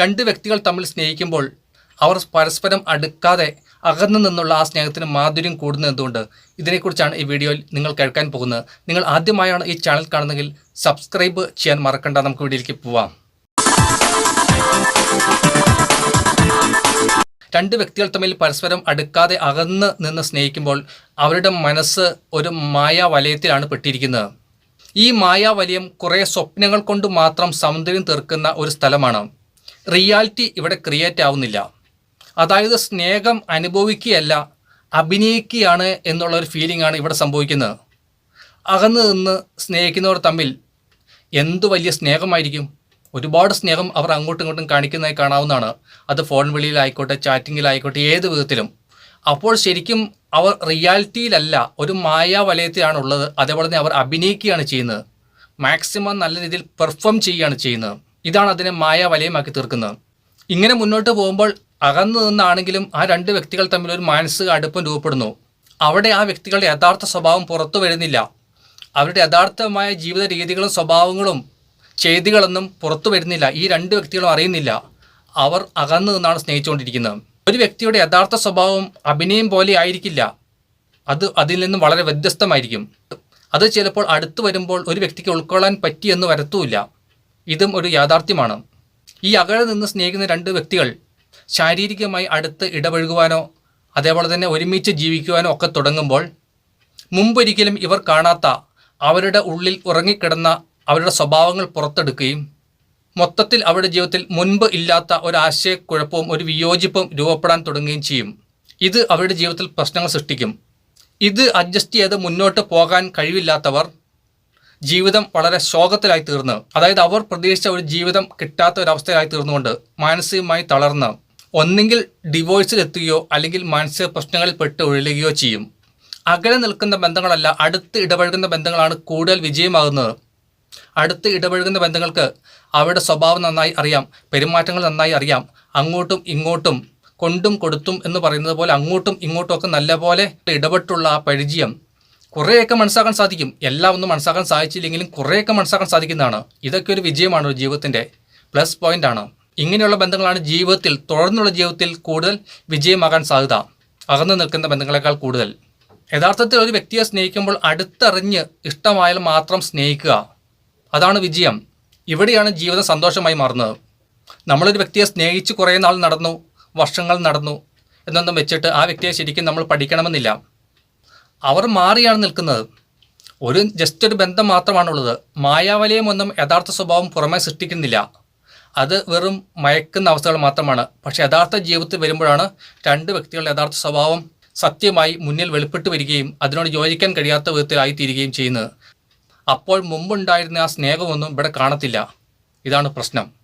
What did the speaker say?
രണ്ട് വ്യക്തികൾ തമ്മിൽ സ്നേഹിക്കുമ്പോൾ അവർ പരസ്പരം അടുക്കാതെ അകന്നു നിന്നുള്ള ആ സ്നേഹത്തിന് മാധുര്യം കൂടുന്നതുകൊണ്ട് ഇതിനെക്കുറിച്ചാണ് ഈ വീഡിയോയിൽ നിങ്ങൾ കേൾക്കാൻ പോകുന്നത്. നിങ്ങൾ ആദ്യമായാണ് ഈ ചാനൽ കാണുന്നതെങ്കിൽ സബ്സ്ക്രൈബ് ചെയ്യാൻ മറക്കണ്ട. നമുക്ക് വീഡിയോയിലേക്ക് പോവാം. രണ്ട് വ്യക്തികൾ തമ്മിൽ പരസ്പരം അടുക്കാതെ അകന്ന് നിന്ന് സ്നേഹിക്കുമ്പോൾ അവരുടെ മനസ്സ് ഒരു മായാ വലയത്തിലാണ് പെട്ടിരിക്കുന്നത്. ഈ മായാവലയം കുറേ സ്വപ്നങ്ങൾ കൊണ്ട് മാത്രം സൗന്ദര്യം തീർക്കുന്ന ഒരു സ്ഥലമാണ്. റിയാലിറ്റി ഇവിടെ ക്രിയേറ്റ് ആവുന്നില്ല. അതായത് സ്നേഹം അനുഭവിക്കുകയല്ല അഭിനയിക്കുകയാണ് എന്നുള്ള ഒരു ഫീലിംഗ് ആണ് ഇവിടെ സംഭവിക്കുന്നത്. അകന്ന് നിന്ന് സ്നേഹിക്കുന്നവർ തമ്മിൽ എന്തു വലിയ സ്നേഹമായിരിക്കും? ഒരുപാട് സ്നേഹം അവർ അങ്ങോട്ടും ഇങ്ങോട്ടും കാണിക്കുന്നതായി കാണാവുന്നതാണ്. അത് ഫോൺ വിളിയിലായിക്കോട്ടെ ചാറ്റിങ്ങിലായിക്കോട്ടെ ഏത് വിധത്തിലും. അപ്പോൾ ശരിക്കും അവർ റിയാലിറ്റിയിലല്ല ഒരു മായാ വലയത്തിലാണുള്ളത് അതേപോലെ തന്നെ അവർ അഭിനയിക്കുകയാണ് ചെയ്യുന്നത്. മാക്സിമം നല്ല രീതിയിൽ പെർഫോം ചെയ്യുകയാണ് ചെയ്യുന്നത്. ഇതാണ് അതിനെ മായ വലയമാക്കി തീർക്കുന്നത്. ഇങ്ങനെ മുന്നോട്ട് പോകുമ്പോൾ അകന്നു നിന്നാണെങ്കിലും ആ രണ്ട് വ്യക്തികൾ തമ്മിൽ ഒരു മാനസിക അടുപ്പം രൂപപ്പെടുന്നു. അവിടെ ആ വ്യക്തികളുടെ യഥാർത്ഥ സ്വഭാവം പുറത്തു വരുന്നില്ല. അവരുടെ യഥാർത്ഥമായ ജീവിത രീതികളും സ്വഭാവങ്ങളും ചെയ്തികളൊന്നും പുറത്തു വരുന്നില്ല. ഈ രണ്ട് വ്യക്തികളും അറിയുന്നില്ല. അവർ അകന്നു നിന്നാണ് സ്നേഹിച്ചുകൊണ്ടിരിക്കുന്നത്. ഒരു വ്യക്തിയുടെ യഥാർത്ഥ സ്വഭാവം അഭിനയം പോലെ ആയിരിക്കില്ല. അത് അതിൽ നിന്നും വളരെ വ്യത്യസ്തമായിരിക്കും. അത് ചിലപ്പോൾ അടുത്തു വരുമ്പോൾ ഒരു വ്യക്തിക്ക് ഉൾക്കൊള്ളാൻ പറ്റിയെന്ന് വരത്തുമില്ല. ഇതും ഒരു യാഥാർത്ഥ്യമാണ്. ഈ അകലെ നിന്ന് സ്നേഹിക്കുന്ന രണ്ട് വ്യക്തികൾ ശാരീരികമായി അടുത്ത് ഇടപഴകുവാനോ അതേപോലെ തന്നെ ഒരുമിച്ച് ജീവിക്കുവാനോ ഒക്കെ തുടങ്ങുമ്പോൾ മുമ്പൊരിക്കലും ഇവർ കാണാത്ത അവരുടെ ഉള്ളിൽ ഉറങ്ങിക്കിടന്ന അവരുടെ സ്വഭാവങ്ങൾ പുറത്തെടുക്കുകയും മൊത്തത്തിൽ അവരുടെ ജീവിതത്തിൽ മുൻപ് ഇല്ലാത്ത ഒരു ആശയക്കുഴപ്പവും ഒരു വിയോജിപ്പും രൂപപ്പെടാൻ തുടങ്ങുകയും ചെയ്യും. ഇത് അവരുടെ ജീവിതത്തിൽ പ്രശ്നങ്ങൾ സൃഷ്ടിക്കും. ഇത് അഡ്ജസ്റ്റ് ചെയ്ത് മുന്നോട്ട് പോകാൻ കഴിവില്ലാത്തവർ ജീവിതം വളരെ ശോകത്തിലായി തീർന്ന്. അതായത് അവർ പ്രതീക്ഷിച്ച ഒരു ജീവിതം കിട്ടാത്ത ഒരു അവസ്ഥയായി തീർന്നുകൊണ്ട് മാനസികമായി തളർന്ന് ഒന്നെങ്കിൽ ഡിവോഴ്സിൽ എത്തുകയോ അല്ലെങ്കിൽ മാനസിക പ്രശ്നങ്ങളിൽ പെട്ട് ഒഴിയുകയോ ചെയ്യും. അകലെ നിൽക്കുന്ന ബന്ധങ്ങളല്ല അടുത്ത് ഇടപഴകുന്ന ബന്ധങ്ങളാണ് കൂടുതൽ വിജയമാകുന്നത്. അടുത്ത് ഇടപഴകുന്ന ബന്ധങ്ങൾക്ക് അവരുടെ സ്വഭാവം നന്നായി അറിയാം പെരുമാറ്റങ്ങൾ നന്നായി അറിയാം. അങ്ങോട്ടും ഇങ്ങോട്ടും കൊണ്ടും കൊടുത്തും എന്ന് പറയുന്നത് പോലെ അങ്ങോട്ടും ഇങ്ങോട്ടും ഒക്കെ നല്ലപോലെ ഇടപെട്ടുള്ള ആ പരിചയം കുറേയൊക്കെ മനസ്സാക്കാൻ സാധിക്കും. എല്ലാം ഒന്നും മനസ്സാക്കാൻ സാധിച്ചില്ലെങ്കിലും കുറേയൊക്കെ മനസ്സാക്കാൻ സാധിക്കുന്നതാണ്. ഇതൊക്കെ ഒരു വിജയമാണ് ഒരു ജീവിതത്തിന്റെ പ്ലസ് പോയിന്റ് ആണ്. ഇങ്ങനെയുള്ള ബന്ധങ്ങളാണ് ജീവിതത്തിൽ തുടർന്നുള്ള ജീവിതത്തിൽ കൂടുതൽ വിജയമാകാൻ സാധ്യത. അകന്നു നിൽക്കുന്ന ബന്ധങ്ങളെക്കാൾ കൂടുതൽ. യഥാർത്ഥത്തിൽ ഒരു വ്യക്തിയെ സ്നേഹിക്കുമ്പോൾ അടുത്തറിഞ്ഞ് ഇഷ്ടമായാൽ മാത്രം സ്നേഹിക്കുക. അതാണ് വിജയം. ഇവിടെയാണ് ജീവിതം സന്തോഷമായി മാറുന്നത്. നമ്മളൊരു വ്യക്തിയെ സ്നേഹിച്ച് കുറേ നാൾ നടന്നു വർഷങ്ങൾ നടന്നു എന്നൊന്നും വെച്ചിട്ട് ആ വ്യക്തിയെ ശരിക്കും നമ്മൾ പഠിക്കണമെന്നില്ല. അവർ മാറിയാണ് നിൽക്കുന്നത്. ഒരു ജസ്റ്റ് ഒരു ബന്ധം മാത്രമാണുള്ളത്. മായാവലയമൊന്നും യഥാർത്ഥ സ്വഭാവം പുറമേ സൃഷ്ടിക്കുന്നില്ല. അത് വെറും മയക്കുന്ന അവസ്ഥകൾ മാത്രമാണ്. പക്ഷേ യഥാർത്ഥ ജീവിതത്തിൽ വരുമ്പോഴാണ് രണ്ട് വ്യക്തികളുടെ യഥാർത്ഥ സ്വഭാവം സത്യമായി മുന്നിൽ വെളിപ്പെട്ട് വരികയും അതിനോട് യോജിക്കാൻ കഴിയാത്ത വിധത്തിലായിത്തീരുകയും ചെയ്യുന്നത്. അപ്പോൾ മുമ്പുണ്ടായിരുന്ന ആ സ്നേഹമൊന്നും ഇവിടെ കാണത്തില്ല. ഇതാണ് പ്രശ്നം.